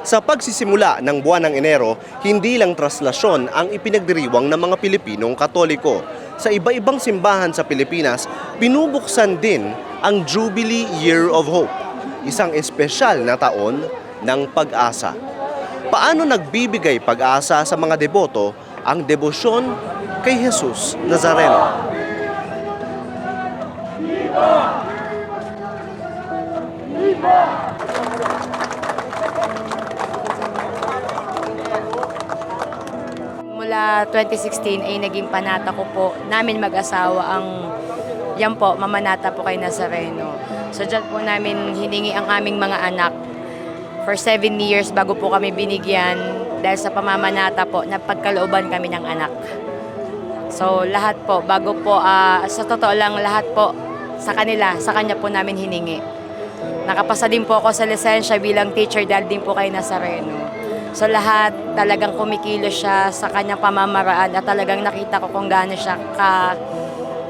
Sa pagsisimula ng buwan ng Enero, hindi lang traslasyon ang ipinagdiriwang ng mga Pilipinong Katoliko. Sa iba-ibang simbahan sa Pilipinas, binubuksan din ang Jubilee Year of Hope, isang espesyal na taon ng pag-asa. Paano nagbibigay pag-asa sa mga deboto ang debosyon kay Jesus Nazareno? Mula 2016 ay naging panata ko po namin mag-asawa ang yan po, mamanata po kay Nazareno. So dyan po namin hiningi ang aming mga anak for seven years bago po kami binigyan dahil sa pamamanata po na pagkalooban kami ng anak. So lahat po, bago po, ah, sa totoo lang lahat po sa kanila, sa kanya po namin hiningi. Nakapasa din po ako sa lisensya bilang teacher dahil din po kay Nazareno. So lahat talagang kumikilos siya sa kanyang pamamaraan at talagang nakita ko kung gaano siya ka,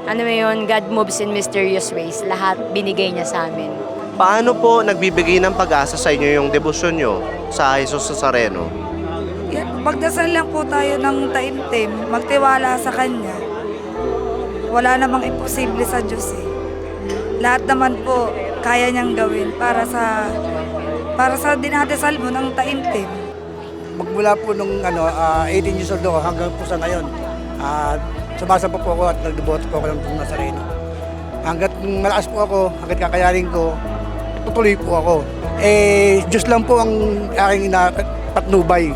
ano mo yun, God moves in mysterious ways. Lahat binigay niya sa amin. Paano po nagbibigay ng pag-asa sa inyo yung debosyon nyo sa Jesus Nazareno? Magdasal lang po tayo ng taimtim, magtiwala sa Kanya. Wala namang imposible sa Diyos eh. Lahat naman po kaya niyang gawin para sa para sa dinadasal mo ng taimtim. Magmula po nung ano, ah, 18 years old ako hanggang po sa ngayon, uh, sumasamba po ako at nagdeboto po ako ng Tung Nazareno. Hanggat malakas po ako, hanggat kakayanin ko, tutuloy po ako. Eh, Diyos lang po ang aking patnubay.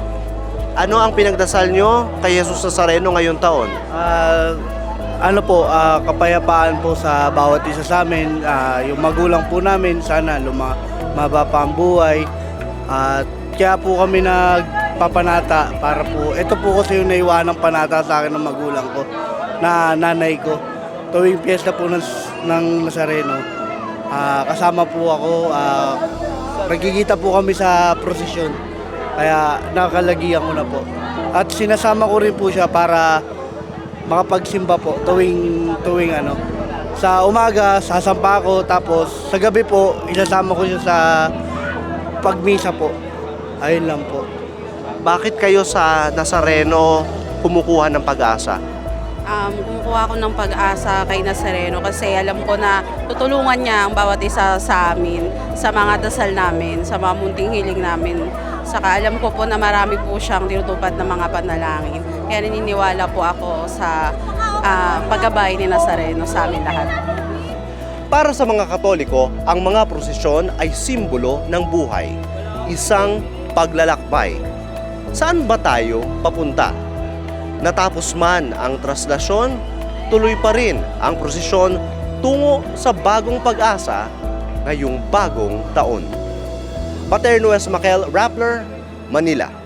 Ano ang pinagdasal nyo kay Jesus Nazareno ngayong taon? Ah, ano po, ah, kapayapaan po sa bawat isa sa amin. Ah, yung magulang po namin, sana luma, maba pa ang buhay. At kaya po kami nagpapanata para po, ito po kasi yung naiwanang panata sa akin ng magulang ko, na nanay ko. Tuwing piyesta po ng, ng Nazareno, ah, kasama po ako, ah, nagkikita po kami sa prosesyon. Kaya nakakalagihan ko na po. At sinasama ko rin po siya para makapagsimba po tuwing tuwing ano. Sa umaga, sasampa ako tapos sa gabi po isasama ko siya sa pagmisa po. Ayun lang po. Bakit kayo sa Nazareno kumukuha ng pag-asa? um, kumukuha ko ng pag-asa kay Nazareno kasi alam ko na tutulungan niya ang bawat isa sa amin, sa mga dasal namin, sa mga munting hiling namin. Saka alam ko po na marami po siyang tinutupad ng mga panalangin. Kaya naniniwala po ako sa ah, paggabay ni Nazareno sa amin lahat. Para sa mga Katoliko, ang mga prosesyon ay simbolo ng buhay, isang paglalakbay. Saan ba tayo papunta? Natapos man ang traslasyon, tuloy pa rin ang prosesyon tungo sa bagong pag-asa ngayong bagong taon. Paterno S. Makel, Rappler, Manila.